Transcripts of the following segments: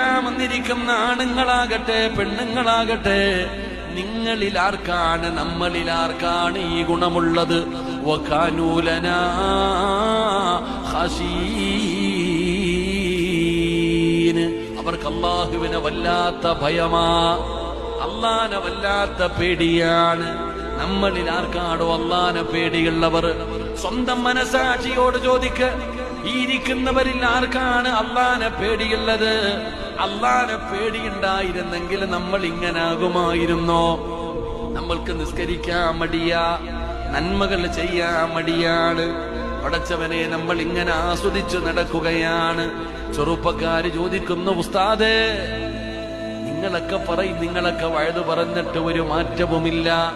വന്നിരിക്കുന്ന ആണുങ്ങളാകട്ടെ പെണ്ണുങ്ങളാകട്ടെ. നിങ്ങളിൽ ആർക്കാണ് നമ്മളിൽ ആർക്കാണ് ഈ ഗുണമുള്ളത്? വഖാനൂലന ഖശീൻ. അവർക്ക് അള്ളാഹുവിനെ വല്ലാത്ത ഭയമാ. അള്ളാനെ വല്ലാത്ത പേടിയാണ്. നമ്മളിൽ ആർക്കാണോ അള്ളാനെ പേടിയുള്ളവർ? സ്വന്തം മനസാക്ഷിയോട് ചോദിക്ക്. ഇരിക്കുന്നവരിൽ ആർക്കാണ് അള്ളാനെ പേടിയുള്ളത്? അള്ളാനെ പേടിയുണ്ടായിരുന്നെങ്കിൽ നമ്മൾ ഇങ്ങനാകുമായിരുന്നോ? നമ്മൾക്ക് നിസ്കരിക്കാൻ മടിയ നന്മകൾ ചെയ്യാൻ മടിയാണ്. പടച്ചവനെ നമ്മൾ ഇങ്ങനെ ആസ്വദിച്ചു നടക്കുകയാണ്. ചെറുപ്പക്കാര് ചോദിക്കുന്നു ഉസ്താദേ നിങ്ങളൊക്കെ പറയും നിങ്ങളൊക്കെ വഴുതു പറഞ്ഞിട്ട് ഒരു മാറ്റവുമില്ല.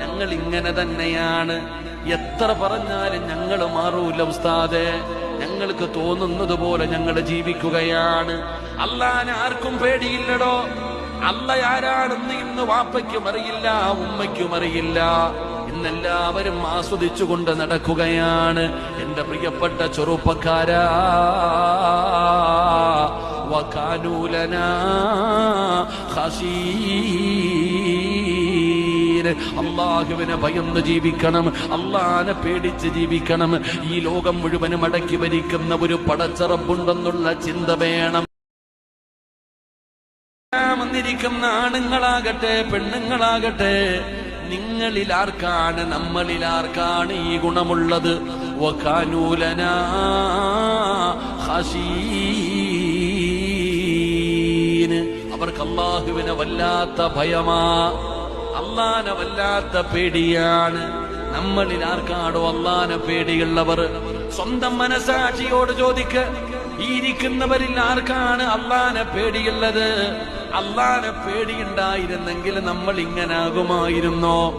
ഞങ്ങൾ ഇങ്ങനെ തന്നെയാണ്. എത്ര പറഞ്ഞാലും ഞങ്ങൾ മാറൂല ഉസ്താദെ. ഞങ്ങൾക്ക് തോന്നുന്നത് പോലെ ഞങ്ങൾ ജീവിക്കുകയാണ്. അല്ലാൻ ആർക്കും പേടിയില്ലടോ. അല്ല ആരാണെന്ന് ഇന്ന് വാപ്പയ്ക്കും അറിയില്ല ഉമ്മയ്ക്കും അറിയില്ല. ഇന്നെല്ലാവരും ആസ്വദിച്ചുകൊണ്ട് നടക്കുകയാണ്. എന്റെ പ്രിയപ്പെട്ട ചെറുപ്പക്കാരാ. വകാനൂലനാ ഖശീൻ. അള്ളാഹുവിനെ ഭയന്ന് ജീവിക്കണം അള്ളാനെ പേടിച്ച് ജീവിക്കണം ഈ ലോകം മുഴുവനും അടക്കി ഭരിക്കുന്ന ഒരു പടച്ചറപ്പുണ്ടെന്നുള്ള ചിന്ത വേണം വന്നിരിക്കുന്ന ആണുങ്ങളാകട്ടെ പെണ്ണുങ്ങളാകട്ടെ നിങ്ങളിൽ ആർക്കാണ് നമ്മളിൽ ആർക്കാണ് ഈ ഗുണമുള്ളത്. അവർക്ക് അള്ളാഹുവിനെ വല്ലാത്ത ഭയമാ അള്ളാനെ വല്ലാത്ത പേടിയാണ്. നമ്മളിൽ ആർക്കാണോ അള്ളാനെ പേടിയുള്ളവർ? സ്വന്തം മനസാക്ഷിയോട് ചോദിക്ക്. ഈ ഇരിക്കുന്നവരിൽ ആർക്കാണ് അള്ളാനെ പേടിയുള്ളത്? അള്ളാനെ പേടിയുണ്ടായിരുന്നെങ്കിൽ നമ്മൾ ഇങ്ങനാകുമായിരുന്നോ?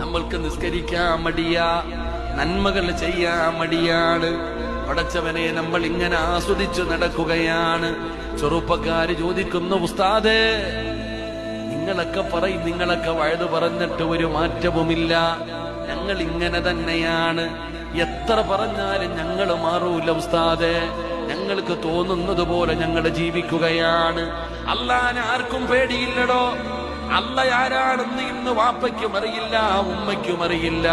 നമ്മൾക്ക് നിസ്കരിക്കാൻ മടിയാ നന്മകൾ ചെയ്യാൻ മടിയാണ്. പടച്ചവനെ നമ്മൾ ഇങ്ങനെ ആസ്വദിച്ചു നടക്കുകയാണ്. ചെറുപ്പക്കാര് ചോദിക്കുന്നു ഉസ്താദേ നിങ്ങളൊക്കെ പറയും നിങ്ങളൊക്കെ വഴുതു പറഞ്ഞിട്ട് ഒരു മാറ്റവുമില്ല. ഞങ്ങൾ ഇങ്ങനെ തന്നെയാണ്. എത്ര പറഞ്ഞാലും ഞങ്ങൾ മാറൂല ഉസ്താദെ. ഞങ്ങൾക്ക് തോന്നുന്നത് പോലെ ഞങ്ങൾ ജീവിക്കുകയാണ്. അല്ലാൻ ആർക്കും പേടിയില്ലടോ. അല്ല ആരാണെന്ന് ഇന്ന് വാപ്പയ്ക്കും അറിയില്ല ഉമ്മയ്ക്കും അറിയില്ല.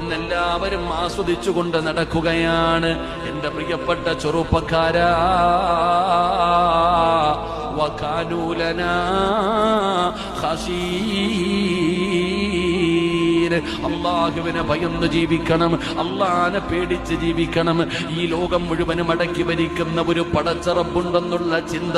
ഇന്നെല്ലാവരും ആസ്വദിച്ചുകൊണ്ട് നടക്കുകയാണ്. എന്റെ പ്രിയപ്പെട്ട ചെറുപ്പക്കാരാ. വകാനൂലനാ. അള്ളാഹുവിനെ ഭയന്ന് ജീവിക്കണം അള്ളാനെ പേടിച്ച് ജീവിക്കണം. ഈ ലോകം മുഴുവനും അടക്കി ഭരിക്കുന്ന ഒരു പടച്ചറപ്പുണ്ടെന്നുള്ള ചിന്ത